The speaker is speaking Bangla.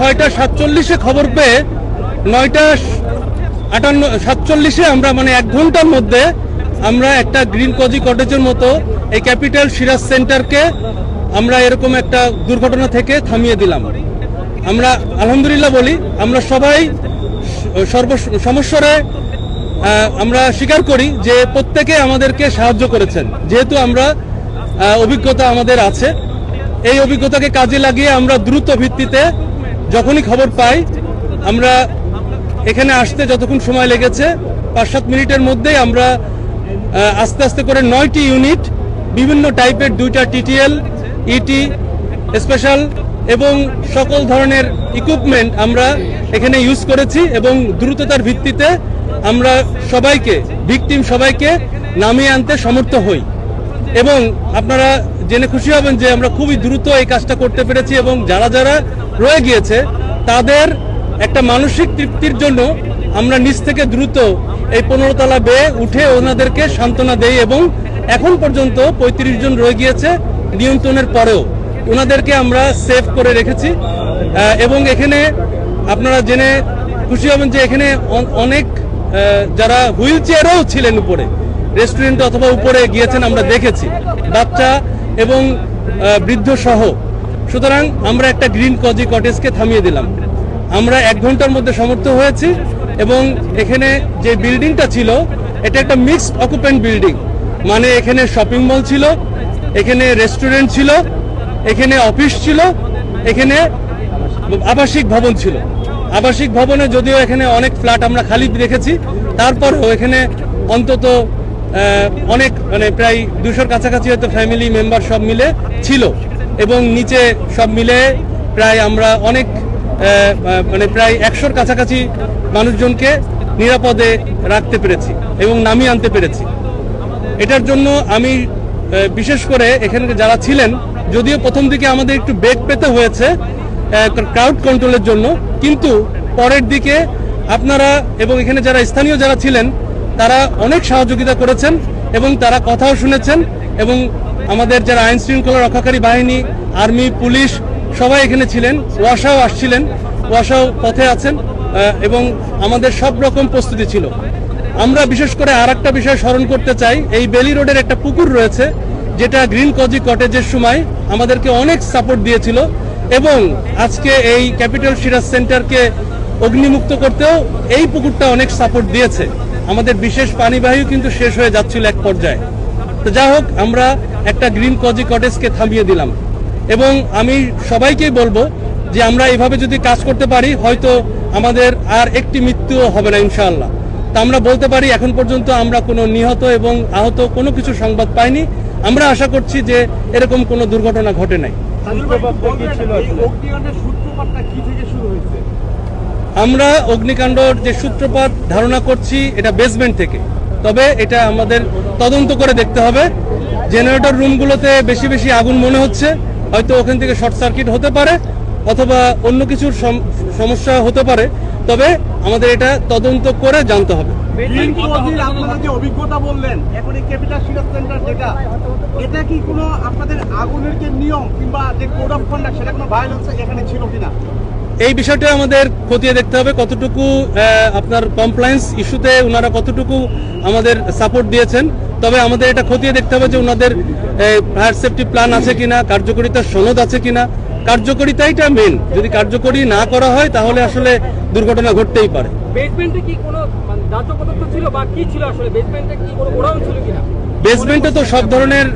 ছয়টা সাতচল্লিশে খবর পেয়ে নয়টা আটান্ন সাতচল্লিশে আমরা মানে এক ঘণ্টার মধ্যে আমরা একটা গ্রিন কজি কটেজের মতো এই ক্যাপিটাল সিরাজ সেন্টারকে আমরা এরকম একটা দুর্ঘটনা থেকে থামিয়ে দিলাম। আমরা আলহামদুলিল্লাহ বলি, আমরা সবাই সর্ব সমস্যারে আমরা স্বীকার করি যে প্রত্যেকে আমাদেরকে সাহায্য করেছেন। যেহেতু আমরা অভিজ্ঞতা আমাদের আছে, এই অভিজ্ঞতাকে কাজে লাগিয়ে আমরা দ্রুত ভিত্তিতে যখনই খবর পাই, আমরা এখানে আসতে যতক্ষণ সময় লেগেছে পাঁচ সাত মিনিটের মধ্যেই আমরা আস্তে আস্তে করে নয়টি ইউনিট, বিভিন্ন টাইপের দুইটা টিটিএল, ইটি, স্পেশাল এবং সকল ধরনের ইকুইপমেন্ট আমরা এখানে ইউজ করেছি এবং দ্রুততার ভিত্তিতে আমরা সবাইকে ভিকটিম সবাইকে নামিয়ে আনতে সমর্থ হই। এবং আপনারা জেনে খুশি হবেন যে আমরা খুবই দ্রুত এই কাজটা করতে পেরেছি এবং যারা যারা রয়ে গিয়েছে, তাদের একটা মানসিক তৃপ্তির জন্য আমরা নিচ থেকে দ্রুত এই পনেরো তলা বেয়ে উঠে ওনাদেরকে সান্ত্বনা দেই এবং এখন পর্যন্ত পঁয়ত্রিশ জন রয়ে গিয়েছে নিয়ন্ত্রণের পরেও। ওনাদেরকে আমরা সেভ করে রেখেছি। এবং এখানে আপনারা জেনে খুশি হবেন যে এখানে অন- অনেক যারা হুইল চেয়ারেও ছিলেন উপরে রেস্টুরেন্টে অথবা উপরে গিয়েছেন, আমরা দেখেছি। বাচ্চা এবং বৃদ্ধ সহ। সুতরাং আমরা একটা গ্রিন কজি কটেজকে থামিয়ে দিলাম। আমরা এক ঘণ্টার মধ্যে সমর্থ হয়েছি এবং এখানে যে বিল্ডিংটা ছিল, এটা একটা মিক্সড অকুপেন্ট বিল্ডিং। মানে এখানে শপিং মল ছিল, এখানে রেস্টুরেন্ট ছিল, এখানে অফিস ছিল, এখানে আবাসিক ভবন ছিল। আবাসিক ভবনে যদিও এখানে অনেক ফ্ল্যাট আমরা খালি রেখেছি, তারপরেও এখানে অন্তত অনেক মানে প্রায় দুশোর কাছাকাছি হয়তো ফ্যামিলি মেম্বার সব মিলে ছিল। এবং নিচে সব মিলে প্রায় আমরা অনেক মানে প্রায় একশোর কাছাকাছি মানুষজনকে নিরাপদে রাখতে পেরেছি এবং নামিয়ে আনতে পেরেছি। এটার জন্য আমি বিশেষ করে এখানে যারা ছিলেন, যদিও প্রথম দিকে আমাদের একটু বেগ পেতে হয়েছে ক্রাউড কন্ট্রোলের জন্য, কিন্তু পরের দিকে আপনারা এবং এখানে যারা স্থানীয় যারা ছিলেন তারা অনেক সহযোগিতা করেছেন এবং তারা কথাও শুনেছেন এবং আমাদের যারা আইন শৃঙ্খলা রক্ষাকারী বাহিনী, আর্মি, পুলিশ সবাই এখানে ছিলেন, ওয়াসাও আসছিলেন, ওয়াসাও পথে আছেন এবং আমাদের সব রকম প্রস্তুতি ছিল। আমরা বিশেষ করে আর একটা বিষয় স্মরণ করতে চাই, এই বেলি রোডের একটা পুকুর রয়েছে, যেটা গ্রিন কজি কটেজের সময় আমাদেরকে অনেক সাপোর্ট দিয়েছিল এবং আজকে এই ক্যাপিটাল সিরাজ সেন্টারকে অগ্নিমুক্ত করতেও এই পুকুরটা অনেক সাপোর্ট দিয়েছে। আমাদের বিশেষ পানিবাহী কিন্তু শেষ হয়ে যাচ্ছিল এক পর্যায়ে। তো যা হোক, আমরা একটা গ্রিন কজি কটেজকে থামিয়ে দিলাম। এবং আমি সবাইকেই বলব যে আমরা এভাবে যদি কাজ করতে পারি, হয়তো আমাদের আর একটি মৃত্যুও হবে না, ইনশাআল্লাহ। তা আমরা বলতে পারি, এখন পর্যন্ত আমরা কোনো নিহত এবং আহত কোনো কিছু সংবাদ পাইনি। আমরা আশা করছি যে এরকম কোনো দুর্ঘটনা ঘটে নাই। আমরা অগ্নিকাণ্ডর যে সূত্রপাত ধারণা করছি, এটা বেসমেন্ট থেকে। তবে এটা আমাদের তদন্ত করে দেখতে হবে। জেনারেটর রুমগুলোতে বেশি বেশি আগুন মনে হচ্ছে। হয়তো ওখান থেকে শর্ট সার্কিট হতে পারে, অথবা অন্য কিছুর সম- সমস্যা হতে পারে। তবে আমাদের এটা তদন্ত করে জানতে হবে। যে অভিজ্ঞতা বললেন, এখন ক্যাপিটাল সিরাজ সেন্টার যেটা, এটা কি কোনো আপনাদের আগুনের যে নিয়ম কিংবা যে কোড অফ কন্ডাক্ট সেটা কোনো ভায়োলেন্স এখানে ছিল কিনা? এই বিষয়টা আমাদের খতিয়ে দেখতে হবে কতটুকু আপনার কমপ্লায়েন্স ইস্যুতে ওনারা কতটুকু আমাদের সাপোর্ট দিয়েছেন। তবে আমাদের এটা খতিয়ে দেখতে হবে যে ওনাদের ফায়ার সেফটি প্ল্যান আছে কিনা কার্যকরিতার সনদ আছে কিনা। কার্যকরিতাইটা মেন যদি কার্যকরী না করা হয় তাহলে আসলে দুর্ঘটনা ঘটতেই পারে। বেসমেন্টে কি কোনো মানে দাহ্য পদার্থ ছিল বা কি ছিল আসলে? বেসমেন্টে কি কোনো ছিল কিনা? বেসমেন্টে তো সব ধরনের